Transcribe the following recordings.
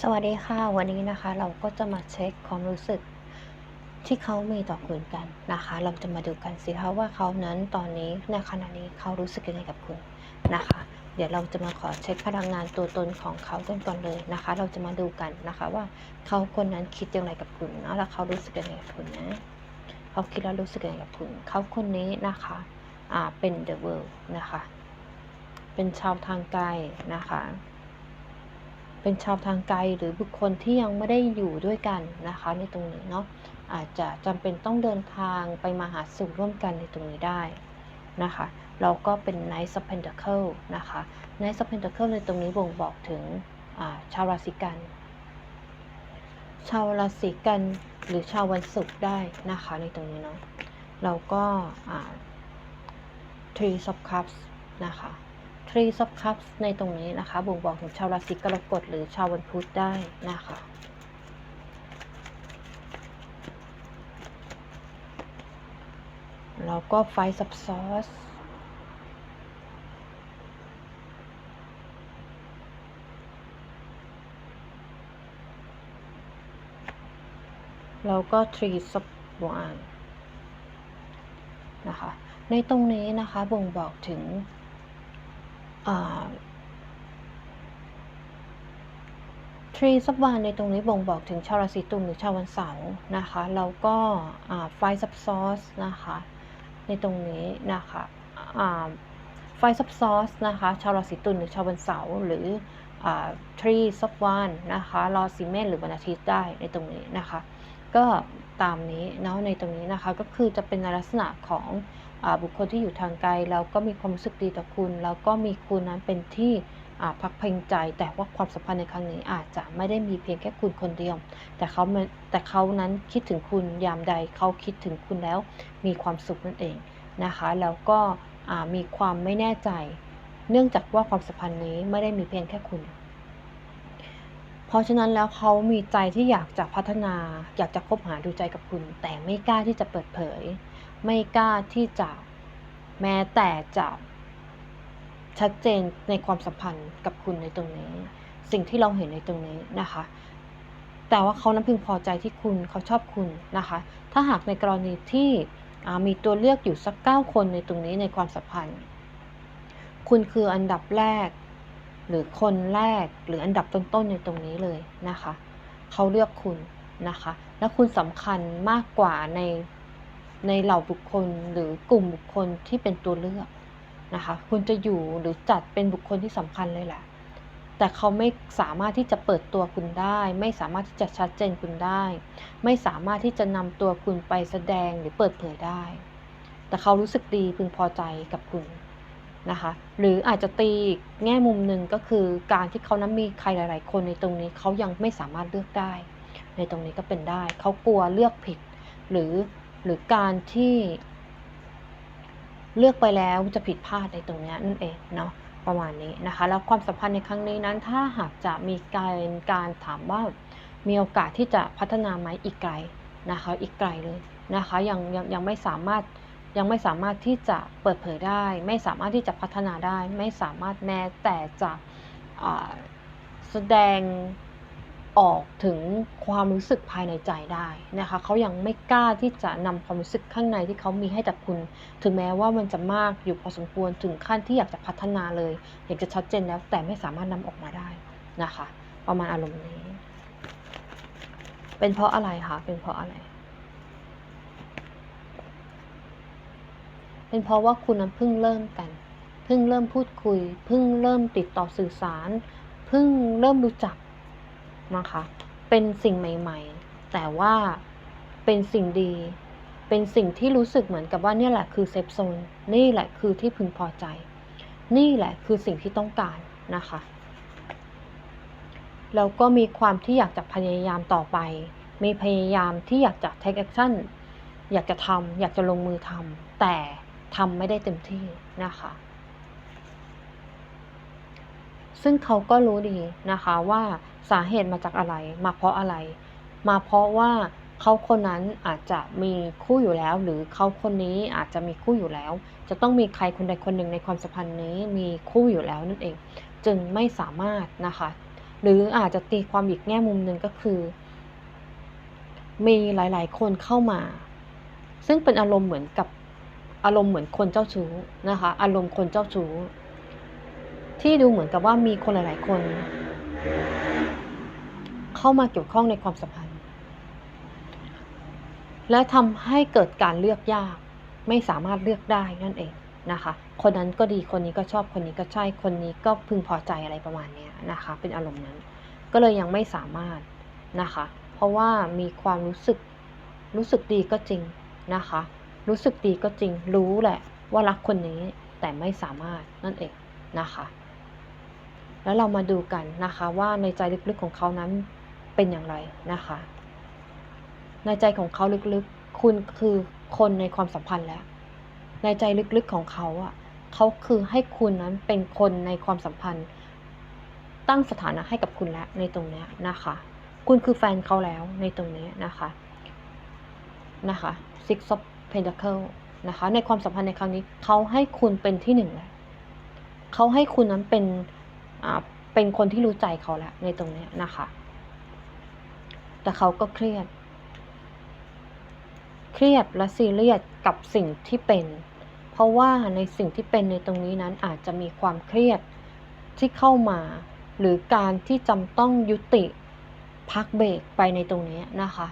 สวัสดีค่ะ วันนี้นะคะ เราก็จะมาเช็คความรู้สึกที่เขามีต่อคุณกันนะคะ เราจะมาดูกันสิคะว่าเขานั้นตอนนี้ในขณะนี้เขารู้สึกยังไงกับคุณนะคะ เดี๋ยวเราจะมาขอเช็คพลังงานตัวตนของเขากันก่อนเลยนะคะ เราจะมาดูกันนะคะว่าเขาคนนั้นคิดอย่างไรกับคุณนะแล้วเขารู้สึกยังไงกับคุณนะเขาคิดแล้วรู้สึกยังไงกับคุณ เขาคนนี้นะคะอ่าเป็น the world นะคะ เป็นชาวทางไกลนะคะ เป็นชาวทางไกลหรือบุคคลที่ยังไม่ได้อยู่ด้วยกันนะคะ ในตรงนี้เนาะอาจจะจำเป็นต้องเดินทางไปมาหาสู่ร่วมกันในตรงนี้ได้นะคะเราก็เป็น Knight of Pentacle นะคะ Knight of Pentacle ในตรงนี้บ่งบอกถึงชาวราศีกัน ชาวราศีกันหรือชาววันศุกร์ได้นะคะในตรงนี้เนาะเราก็ Three of Cups นะคะ Three of Cups ในตรงนี้นะคะ บ่งบอกถึงชาวราศีกรกฎหรือชาววันพุธได้นะคะแล้วก็ไฟซับซอสแล้วก็ Three of Wands นะคะ ในตรงนี้นะคะ บ่งบอกถึง ทรีซับวานในตรงนี้บ่งบอกถึงชาวราศีตุลหรือชาววันเสาร์นะคะแล้วก็ไฟซับซอสนะคะในตรงนี้นะคะไฟซับซอสนะคะชาวราศีตุลหรือชาววันเสาร์หรือทรีซับวานนะคะราศีเมษหรือวันอาทิตย์ได้ในตรงนี้นะคะ ก็ตามนี้เนาะในตรงนี้นะคะก็คือจะเป็นในลักษณะของ บุคคลที่อยู่ทางไกลแล้วก็มีความรู้สึกดีต่อคุณ แล้วก็มีคุณนั้นเป็นที่พักพิงใจ แต่ว่าความสัมพันธ์ในครั้งนี้อาจจะไม่ได้มีเพียงแค่คุณคนเดียว แต่เขาแต่เขานั้นคิดถึงคุณยามใดเขาคิดถึงคุณแล้วมีความสุขนั่นเองนะคะแล้วก็มีความไม่แน่ใจ เนื่องจากว่าความสัมพันธ์นี้ไม่ได้มีเพียงแค่คุณ เพราะฉะนั้นแล้วเขามีใจที่อยากจะพัฒนา อยากจะคบหาดูใจกับคุณ แต่ไม่กล้าที่จะเปิดเผย ไม่กล้าที่จะแม้แต่จะชัดเจนในความสัมพันธ์กับคุณในตรงนี้ สิ่งที่เราเห็นในตรงนี้นะคะ แต่ว่าเขานั้นพึงพอใจที่คุณเขาชอบคุณนะคะ ถ้าหากในกรณีที่มีตัวเลือกอยู่สักเก้าคนในตรงนี้ในความสัมพันธ์ คุณคืออันดับแรก หรือคนแรกหรืออันดับต้นๆในตรงนี้เลยนะคะ เขาเลือกคุณนะคะ และคุณสำคัญมากกว่าใน ในเหล่าบุคคลหรือกลุ่มบุคคลที่เป็นตัวเลือกนะคะคุณจะอยู่หรือจัดเป็นบุคคลที่สำคัญเลยแหละ แต่เขาไม่สามารถที่จะเปิดตัวคุณได้ ไม่สามารถที่จะชัดเจนคุณได้ ไม่สามารถที่จะนำตัวคุณไปแสดงหรือเปิดเผยได้ แต่เขารู้สึกดีพึงพอใจกับคุณนะคะ หรืออาจจะตีแง่มุมหนึ่งก็คือการที่เขานั้นมีใครหลาย ๆ คนในตรงนี้เขายังไม่สามารถเลือกได้ ในตรงนี้ก็เป็นได้ เขากลัวเลือกผิด หรือ หรือการที่เลือกไปแล้วจะผิดพลาดในตรงนี้นั่นเองเนาะประมาณนี้นะคะ แล้วความสัมพันธ์ในครั้งนี้นั้น ถ้าหากจะมีการการถามว่ามีโอกาสที่จะพัฒนาไหมอีกไกลนะคะ อีกไกลเลยนะคะยังยังยังไม่สามารถยังไม่สามารถที่จะเปิดเผยได้ ไม่สามารถที่จะพัฒนาได้ ไม่สามารถแม้แต่จะแสดง ออกถึงความรู้สึกภายในใจได้นะคะเขายังไม่กล้าที่จะนำความรู้สึกข้างในที่เขามีให้กับคุณ ถึงแม้ว่ามันจะมากอยู่พอสมควรถึงขั้นที่อยากจะพัฒนาเลยอยากจะชัดเจนแล้วแต่ไม่สามารถนำออกมาได้นะคะ ประมาณอารมณ์นี้ เป็นเพราะอะไรคะเป็นเพราะอะไร เป็นเพราะว่าคุณนั้นเพิ่งเริ่มกัน เพิ่งเริ่มพูดคุย เพิ่งเริ่มติดต่อสื่อสาร เพิ่งเริ่มรู้จัก นะคะ เป็นสิ่งใหม่ ๆ แต่ว่าเป็นสิ่งดี เป็นสิ่งที่รู้สึกเหมือนกับว่านี่แหละคือเซฟโซน นี่แหละคือที่พึงพอใจ นี่แหละคือสิ่งที่ต้องการนะคะ แล้วก็มีความที่อยากจะพยายามต่อไป มีพยายามที่อยากจะ take action อยากจะทำอยากจะลงมือทำแต่ทำไม่ได้เต็มที่นะคะ ซึ่งเขาก็รู้ดีนะคะว่า สาเหตุมาจากอะไร มาเพราะอะไร มาเพราะว่าเขาคนนั้นอาจจะมีคู่อยู่แล้ว หรือเขาคนนี้อาจจะมีคู่อยู่แล้ว จะต้องมีใครคนใดคนหนึ่งในความสัมพันธ์นี้มีคู่อยู่แล้วนั่นเอง จึงไม่สามารถนะคะ หรืออาจจะตีความอีกแง่มุมหนึ่งก็คือ มีหลาย ๆ คนเข้ามา ซึ่งเป็นอารมณ์เหมือนกับอารมณ์เหมือนคนเจ้าชู้นะคะ อารมณ์คนเจ้าชู้ที่ดูเหมือนกับว่ามีคนหลาย ๆ คน เข้ามาเกี่ยวข้องในความสัมพันธ์ และทำให้เกิดการเลือกยาก ไม่สามารถเลือกได้นั่นเองนะคะ คนนั้นก็ดีคนนี้ก็ชอบคนนี้ก็ใช่ คนนี้ก็พึงพอใจอะไรประมาณนี้นะคะ เป็นอารมณ์นั้น ก็เลยยังไม่สามารถนะคะ เพราะว่ามีความรู้สึกรู้สึกดีก็จริงนะคะ รู้สึกดีก็จริง รู้แหละว่ารักคนนี้แต่ไม่สามารถนั่นเองนะคะ แล้วเรามาดูกันนะคะว่าในใจลึกๆของเขานั้น เป็นอย่างไรนะคะ ในใจของเขาลึกๆ คุณคือคนในความสัมพันธ์แล้ว ในใจลึกๆของเขาอะเขาคือให้คุณนั้นเป็นคนในความสัมพันธ์ ตั้งสถานะให้กับคุณแล้วในตรงนี้นะคะ คุณคือแฟนเขาแล้วในตรงนี้นะคะนะคะ six of pentacle นะคะ ในความสัมพันธ์ในครั้งนี้เขาให้คุณเป็นที่หนึ่งแล้วเขาให้คุณนั้นเป็นอ่าเป็นคนที่รู้ใจเขาแล้วในตรงนี้นะคะ แต่เขาก็เครียด เครียดและซีเรียสกับสิ่งที่เป็น เพราะว่าในสิ่งที่เป็นในตรงนี้นั้นอาจจะมีความเครียดที่เข้ามา หรือการที่จำต้องยุติพักเบรกไปในตรงนี้นะคะ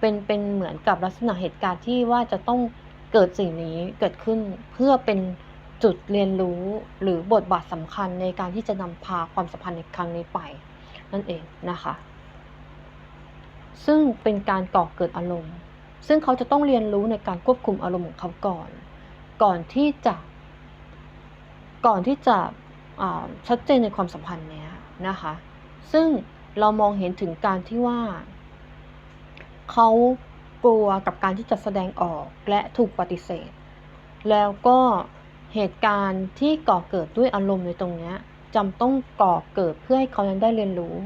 เป็นเป็นเหมือนกับลักษณะเหตุการณ์ที่ว่าจะต้องเกิดสิ่งนี้เกิดขึ้นเพื่อเป็นจุดเรียนรู้หรือบทบาทสำคัญในการที่จะนำพาความสัมพันธ์ในครั้งนี้ไป นั่นเองนะคะ ซึ่งเป็นการก่อเกิดอารมณ์ ซึ่งเขาจะต้องเรียนรู้ในการควบคุมอารมณ์ของเขาก่อน ก่อนที่จะ ก่อนที่จะชัดเจนในความสัมพันธ์เนี้ยนะคะ ซึ่งเรามองเห็นถึงการที่ว่า เขากลัวกับการที่จะแสดงออกและถูกปฏิเสธ แล้วก็เหตุการณ์ที่ก่อเกิดด้วยอารมณ์ในตรงเนี้ยจำต้องก่อเกิดเพื่อให้เขานั้นได้เรียนรู้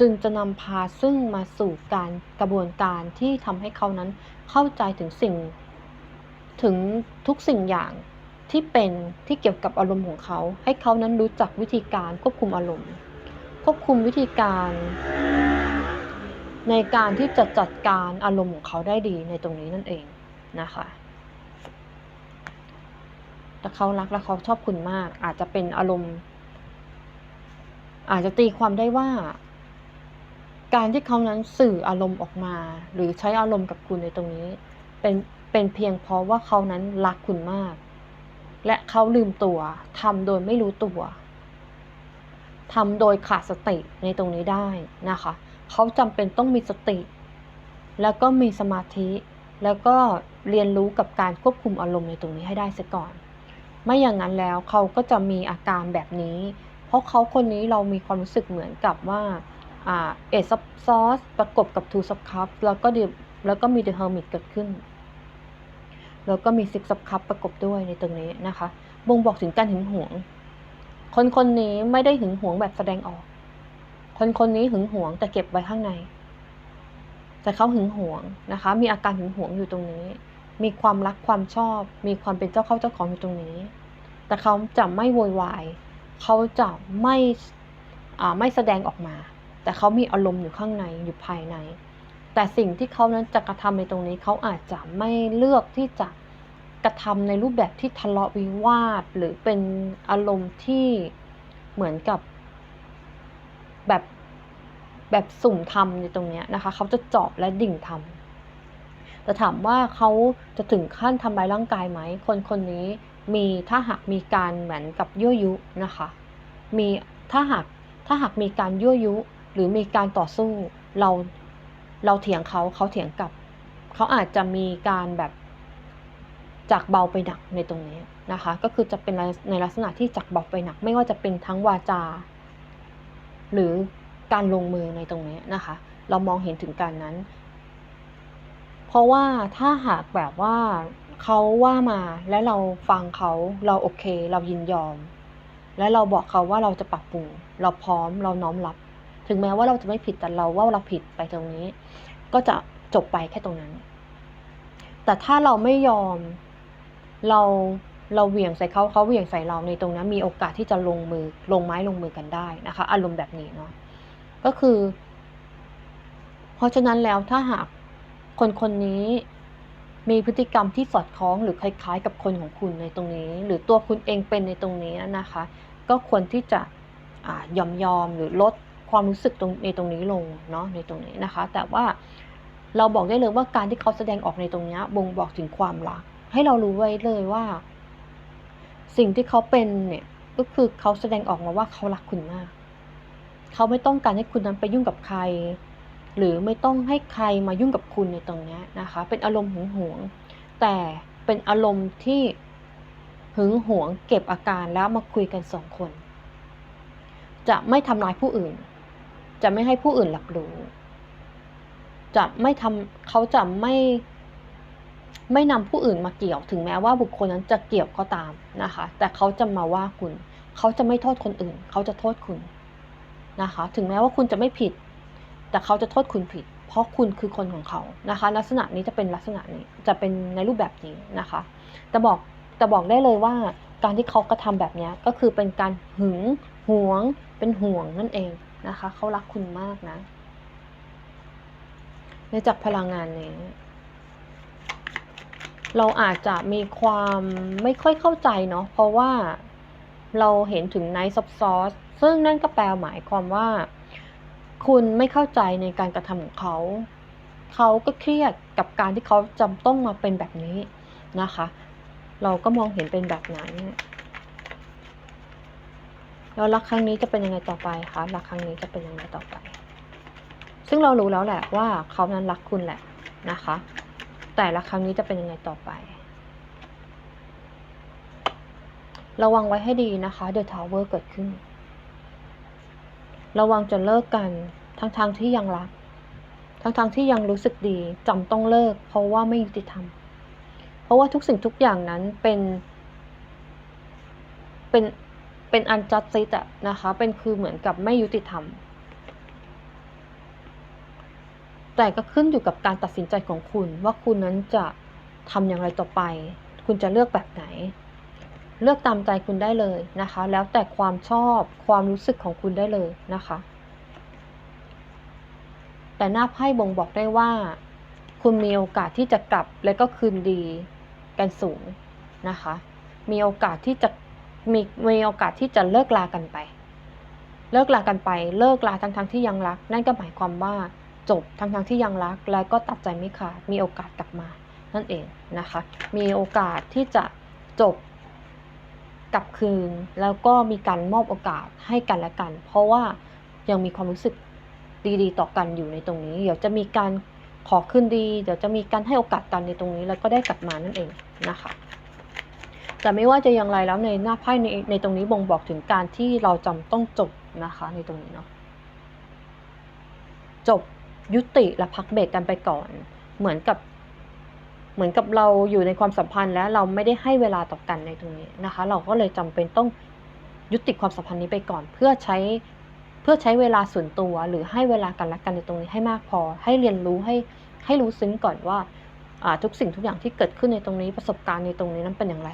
จึงจะนำพาซึ่งมาสู่การกระบวนการที่ทำให้เขานั้นเข้าใจถึงสิ่ง ถึงทุกสิ่งอย่างที่เป็นที่เกี่ยวกับอารมณ์ของเขา ให้เขานั้นรู้จักวิธีการควบคุมอารมณ์ ควบคุมวิธีการ ในการที่จะจัดการอารมณ์ของเขาได้ดีในตรงนี้นั่นเองนะคะแต่เขารักและเขาชอบคุณมาก อาจจะเป็นอารมณ์ อาจจะตีความได้ว่า การที่เขานั้นสื่ออารมณ์ออกมา หรือใช้อารมณ์กับคุณในตรงนี้ เป็นเป็นเพียงเพราะว่าเขานั้นรักคุณมาก และเขาลืมตัวทำโดยไม่รู้ตัวทำโดยขาดสติในตรงนี้ได้นะคะ เขาจำเป็นต้องมีสติ แล้วก็มีสมาธิ แล้วก็เรียนรู้กับการควบคุมอารมณ์ในตรงนี้ให้ได้เสียก่อน ไม่อย่างนั้นแล้วเขาก็จะมีอาการแบบนี้ เพราะเขาคนนี้เรามีความรู้สึกเหมือนกับว่า เอซับซอสประกบกับทูซับคัพแล้วก็เดแล้วก็มีเดอะเฮอร์มิตเกิดขึ้น แล้วก็มีซิกซับคัพประกบด้วยในตรงนี้นะคะ บ่งบอกถึงการหึงหวง คนคนนี้ไม่ได้หึงหวงแบบแสดงออก คนคนนี้หึงหวงแต่เก็บไว้ข้างใน แต่เขาหึงหวงนะคะ มีอาการหึงหวงอยู่ตรงนี้ มีความรักความชอบ มีความเป็นเจ้าเข้าเจ้าของอยู่ตรงนี้ แต่เขาจะไม่โวยวาย เขาจะไม่ไม่แสดงออกมา แต่เขามีอารมณ์อยู่ข้างในอยู่ภายใน แต่สิ่งที่เขานั้นจะกระทำในตรงนี้เขาอาจจะไม่เลือกที่จะกระทำในรูปแบบที่ทะเลาะวิวาทหรือเป็นอารมณ์ที่เหมือนกับแบบแบบสุ่มทำในตรงนี้นะคะเขาจะเจาะและดิ่งทำแต่ถามว่าเขาจะถึงขั้นทำร้ายร่างกายไหม คนคนนี้มีถ้าหากมีการเหมือนกับยั่วยุนะคะ มีถ้าหากถ้าหากมีการยั่วยุ หรือมีการต่อสู้ เราเราเถียงเขาเขาเถียงกลับ เขาอาจจะมีการแบบจากเบาไปหนักในตรงนี้นะคะ ก็คือจะเป็นในลักษณะที่จากเบาไปหนัก ไม่ว่าจะเป็นทั้งวาจา หรือการลงมือในตรงนี้นะคะ เรามองเห็นถึงการนั้น เพราะว่าถ้าหากแบบว่าเขาว่ามาและเราฟังเขาเราโอเค เรายินยอม และเราบอกเขาว่าเราจะปรับปรุงเราพร้อมเราน้อมรับ ถึงแม้ว่าเราจะไม่ผิดแต่เราว่าเราผิดไปตรงนี้ ก็จะจบไปแค่ตรงนั้น แต่ถ้าเราไม่ยอมเราเราเหวี่ยงใส่เขาเขาเหวี่ยงใส่เราในตรงนั้น มีโอกาสที่จะลงมือลงไม้ลงมือกันได้นะคะ อารมณ์แบบนี้เนาะก็คือ เพราะฉะนั้นแล้วถ้าหากคนคนนี้มีพฤติกรรมที่สอดคล้องหรือคล้าย ๆ กับคนของคุณในตรงนี้ หรือตัวคุณเองเป็นในตรงนี้นะคะ ก็ควรที่จะอยอมยอมหรือลด ความรู้สึกตรงในตรงนี้ลงเนาะในตรงนี้นะคะ แต่ว่าเราบอกได้เลยว่าการที่เขาแสดงออกในตรงนี้บ่งบอกถึงความรัก ให้เรารู้ไว้เลยว่า สิ่งที่เขาเป็นเนี่ยก็คือเขาแสดงออกมาว่าเขารักคุณมาก เขาไม่ต้องการให้คุณนั้นไปยุ่งกับใคร หรือไม่ต้องให้ใครมายุ่งกับคุณในตรงนี้นะคะ เป็นอารมณ์หึงหวง แต่เป็นอารมณ์ที่หึงหวงเก็บอาการแล้วมาคุยกันสองคน จะไม่ทำร้ายผู้อื่น จะไม่ให้ผู้อื่นรับรู้ จะไม่ทำเขาจะไม่ไม่นำผู้อื่นมาเกี่ยวถึงแม้ว่าบุคคลนั้นจะเกี่ยวก็ตามนะคะ แต่เขาจะมาว่าคุณ เขาจะไม่โทษคนอื่น เขาจะโทษคุณนะคะ ถึงแม้ว่าคุณจะไม่ผิด แต่เขาจะโทษคุณผิด เพราะคุณคือคนของเขานะคะ ลักษณะนี้จะเป็นลักษณะนี้จะเป็นในรูปแบบนี้นะคะแต่บอกแต่บอกได้เลยว่าการที่เขากระทำแบบนี้ก็คือเป็นการหึงหวง เป็นห่วงนั่นเอง นะคะ เขารักคุณมากนะในจากพลังงานนี้ เราอาจจะมีความไม่ค่อยเข้าใจเนาะเพราะว่าเราเห็นถึง Night of Swords ซึ่งนั่นก็แปลหมายความว่า คุณไม่เข้าใจในการกระทำของเขา เขาก็เครียดกับการที่เขาจำต้องมาเป็นแบบนี้นะคะ เราก็มองเห็นเป็นแบบนั้น แล้วรักครั้งนี้จะเป็นยังไงต่อไปคะรักครั้งนี้จะเป็นยังไงต่อไป ซึ่งเรารู้แล้วแหละว่าเขานั้นรักคุณแหละนะคะ แต่ละครั้งนี้จะเป็นยังไงต่อไป ระวังไว้ให้ดีนะคะ The Tower เกิดขึ้น ระวังจะเลิกกันทั้งๆทที่ยังรัก ทั้งๆทที่ยังรู้สึกดีจำต้องเลิก เพราะว่าไม่ยุติธรรม เพราะว่าทุกสิ่งทุกอย่างนั้นเป็นเป็น เป็นอันจัดซิตอะนะคะ เป็นคือเหมือนกับไม่ยุติธรรม แต่ก็ขึ้นอยู่กับการตัดสินใจของคุณ ว่าคุณนั้นจะทำอย่างไรต่อไป คุณจะเลือกแบบไหน เลือกตามใจคุณได้เลยนะคะ แล้วแต่ความชอบความรู้สึกของคุณได้เลยนะคะ แต่หน้าไพ่บ่งบอกได้ว่า คุณมีโอกาสที่จะกลับและก็คืนดีกันสูงนะคะ มีโอกาสที่จะ มีมีโอกาสที่จะเลิกลากันไป เลิกลากันไป เลิกลาทั้งทั้งที่ยังรัก นั่นก็หมายความว่าจบทั้งทั้งที่ยังรัก แล้วก็ตัดใจไม่ขาด มีโอกาสกลับมา นั่นเองนะคะ มีโอกาสที่จะจบกลับคืน แล้วก็มีการมอบโอกาสให้กันและกัน เพราะว่ายังมีความรู้สึกดีๆ ต่อกันอยู่ในตรงนี้ เดี๋ยวจะมีการขอคืนดี เดี๋ยวจะมีการให้โอกาสกันในตรงนี้ แล้วก็ได้กลับมานั่นเองนะคะ แต่ไม่ว่าจะอย่างไรแล้วในหน้าไพ่ในในตรงนี้บ่งบอกถึงการที่เราจำต้องจบนะคะในตรงนี้เนาะจบยุติและพักเบรกกันไปก่อน เหมือนกับ เหมือนกับเราอยู่ในความสัมพันธ์แล้วเราไม่ได้ให้เวลาต่อกันในตรงนี้นะคะ เราก็เลยจำเป็นต้องยุติความสัมพันธ์นี้ไปก่อน เพื่อใช้เพื่อใช้เวลาส่วนตัวหรือให้เวลากันและกันในตรงนี้ให้มากพอ ให้เรียนรู้ให้ให้รู้ซึ้งก่อนว่าทุกสิ่งทุกอย่างที่เกิดขึ้นในตรงนี้ประสบการณ์ในตรงนี้นั้นเป็นอย่างไร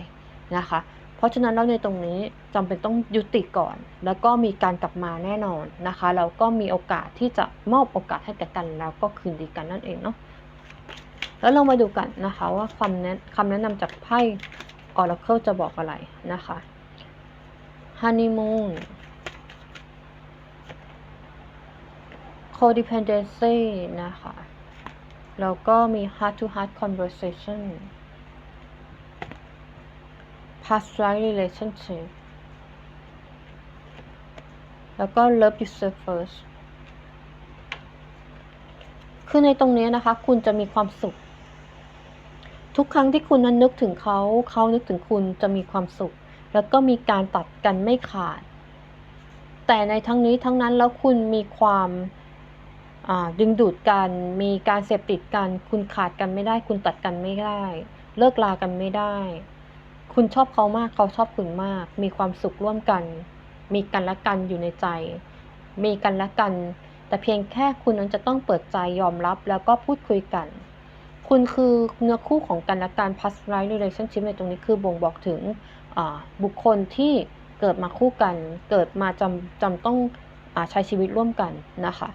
นะคะ เพราะฉะนั้นแล้วในตรงนี้จำเป็นต้องยุติก่อน แล้วก็มีการกลับมาแน่นอนนะคะแล้วก็มีโอกาสที่จะมอบโอกาสให้แก่กันแล้วก็คืนดีกันนั่นเองเนาะแล้วเรามาดูกันนะคะว่าคำแนะคำแนะนำจากไพ่ Oracle จะบอกอะไรนะคะ Honeymoon Codependency นะคะ แล้วก็มี Heart to Heart Conversation past life relationship แล้วก็ love yourself first คือในตรงนี้นะคะ คุณจะมีความสุข ทุกครั้งที่คุณนั้นนึกถึงเขา เขานึกถึงคุณจะมีความสุข แล้วก็มีการตัดกันไม่ขาด แต่ในทั้งนี้ทั้งนั้นแล้วคุณมีความดึงดูดกัน มีการเสพติดกัน คุณขาดกันไม่ได้ คุณตัดกันไม่ได้ เลิกลากันไม่ได้ คุณชอบเขามากเขาชอบคุณมาก มีความสุขร่วมกัน มีกันและกันอยู่ในใจ มีกันและกัน แต่เพียงแค่คุณนั้นจะต้องเปิดใจยอมรับแล้วก็พูดคุยกัน คุณคือเนื้อคู่ของกันและกัน past life relationship ในตรงนี้คือบ่งบอกถึงบุคคลที่เกิดมาคู่กัน เกิดมาจำจำต้องอใช้ชีวิตร่วมกันนะคะ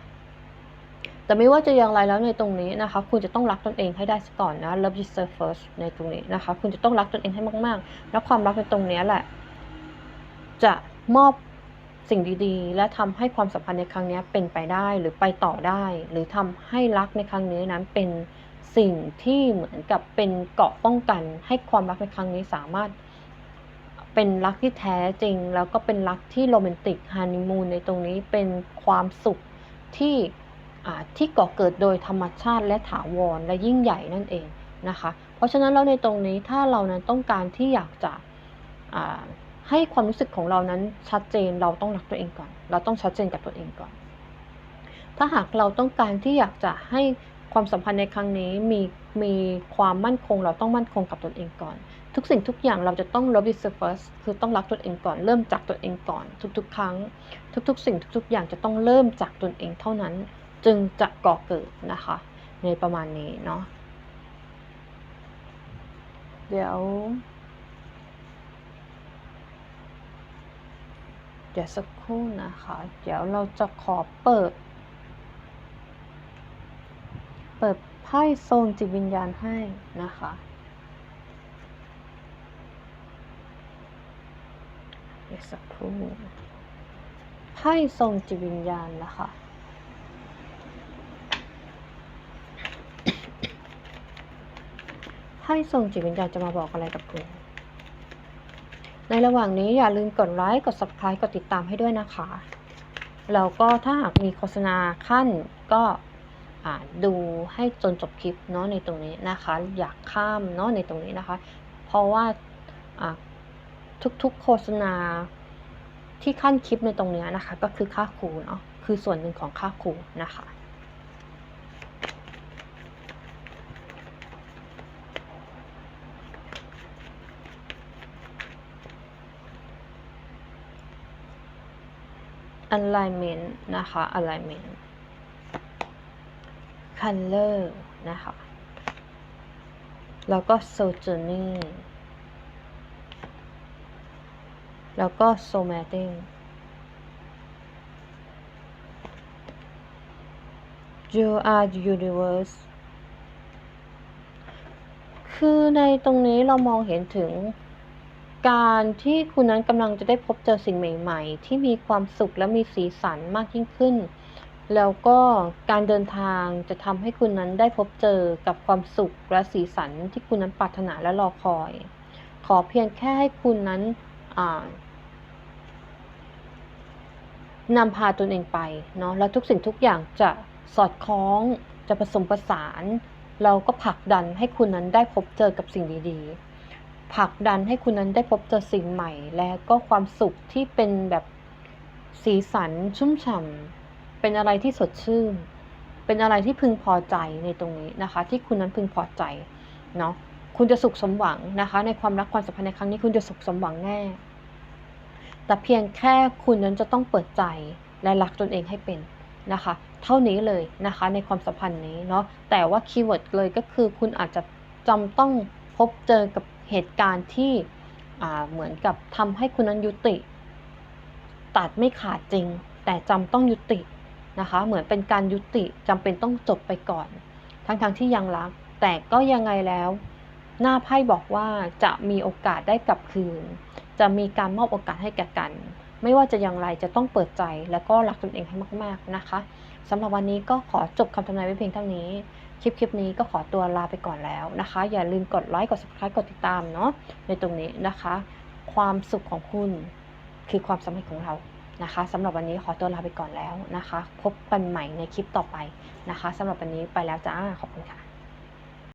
แต่ไม่ว่าจะอย่างไรแล้วในตรงนี้นะคะ คุณจะต้องรักตนเองให้ได้ซะก่อนนะ love yourself first ในตรงนี้นะคะ คุณจะต้องรักตนเองให้มากๆ แล้วความรักในตรงนี้แหละ จะมอบสิ่งดีๆ และทำให้ความสัมพันธ์ในครั้งนี้เป็นไปได้หรือไปต่อได้ หรือทำให้รักในครั้งนี้นั้นเป็นสิ่งที่เหมือนกับเป็นเกราะป้องกัน ให้ความรักในครั้งนี้สามารถ เป็นรักที่แท้จริง แล้วก็เป็นรักที่โรแมนติกฮันนีมูนในตรงนี้เป็นความสุขที่ ที่ก่อเกิดโดยธรรมชาติและถาวรและยิ่งใหญ่นั่นเองนะคะ เพราะฉะนั้นแล้วในตรงนี้ถ้าเรานั้นต้องการที่อยากจะให้ความรู้สึกของเรานั้นชัดเจนเราต้องรักตัวเองก่อน เราต้องชัดเจนกับตัวเองก่อน ถ้าหากเราต้องการที่อยากจะให้ความสัมพันธ์ในครั้งนี้มีมีความมั่นคง เราต้องมั่นคงกับตนเองก่อน ทุกสิ่งทุกอย่างเราจะต้อง love yourself first คือต้องรักตนเองก่อน เริ่มจากตนเองก่อน ทุกๆ ครั้ง ทุกๆ สิ่งทุกๆ อย่างจะต้องเริ่มจากตนเองเท่านั้น จึงจะก่อเกิดนะคะ ในประมาณนี้เนาะเดี๋ยว เดี๋ยวสักครู่นะคะ เดี๋ยวเราจะขอเปิด เปิดไพ่โซนจิตวิญญาณให้นะคะเดี๋ยวสักครู่ไพ่ทรงจิตวิญญาณนะคะ พ่ทรงจิตวิญญาณจะมาบอกอะไรกับคุณในระหว่างนี้อย่าลืมกดไลค์กด subscribe กดติดตามให้ด้วยนะคะแล้วก็ถ้าหากมีโฆษณาขั้นก็ดูให้จนจบคลิปเนาะในตรงนี้นะคะ อยากข้ามเนาะในตรงนี้นะคะ เพราะว่าทุกๆโฆษณาที่ขั้นคลิปในตรงนี้นะคะ ก็คือค่าครูเนาะคือส่วนหนึ่งของค่าครูนะคะ alignment นะคะ alignment color นะคะ แล้วก็ sojourning แล้วก็ somatic you are universe คือในตรงนี้เรามองเห็นถึง การที่คุณนั้นกำลังจะได้พบเจอสิ่งใหม่ ๆ ที่มีความสุขและมีสีสันมากยิ่งขึ้น แล้วก็การเดินทางจะทำให้คุณนั้นได้พบเจอกับความสุขและสีสันที่คุณนั้นปรารถนาและรอคอย ขอเพียงแค่ให้คุณนั้นนำพาตนเองไปเนาะแล้วทุกสิ่งทุกอย่างจะสอดคล้องจะผสมผสาน เราก็ผลักดันให้คุณนั้นได้พบเจอกับสิ่งดี ๆ ผลักดันให้คุณนั้นได้พบเจอสิ่งใหม่ และก็ความสุขที่เป็นแบบสีสันชุ่มฉ่ำเป็นอะไรที่สดชื่น เป็นอะไรที่พึงพอใจในตรงนี้นะคะ ที่คุณนั้นพึงพอใจเนาะคุณจะสุขสมหวังนะคะ ในความรักความสัมพันธ์ในครั้งนี้คุณจะสุขสมหวังแน่แต่เพียงแค่คุณนั้นจะต้องเปิดใจและรักตนเองให้เป็นนะคะ เท่านี้เลยนะคะในความสัมพันธ์นี้เนาะแต่ว่าคีย์เวิร์ดเลยก็คือคุณอาจจะจำต้องพบเจอกับ เหตุการณ์ที่เหมือนกับทำให้คุณนั้นยุติ ตัดไม่ขาดจริง แต่จำต้องยุตินะคะ เหมือนเป็นการยุติจำเป็นต้องจบไปก่อน ทั้งๆทที่ยังรัก แต่ก็ยังไงแล้ว หน้าไพ่บอกว่าจะมีโอกาสได้กลับคืน จะมีการมอบโอกาสให้แก่กัน ไม่ว่าจะอย่างไรจะต้องเปิดใจแล้วก็รักตนเองให้มาก ๆนะคะสำหรับวันนี้ก็ขอจบคำทำนายไว้เพียงเท่านี้ คลิปคลิปนี้ก็ขอตัวลาไปก่อนแล้วนะคะ อย่าลืมกดไลค์กด subscribe กดติดตามเนาะในตรงนี้นะคะ ความสุขของคุณคือความสำเร็จของเรานะคะสำหรับวันนี้ขอตัวลาไปก่อนแล้วนะคะ พบกันใหม่ในคลิปต่อไปนะคะสำหรับวันนี้ไปแล้วจ้าขอบคุณค่ะ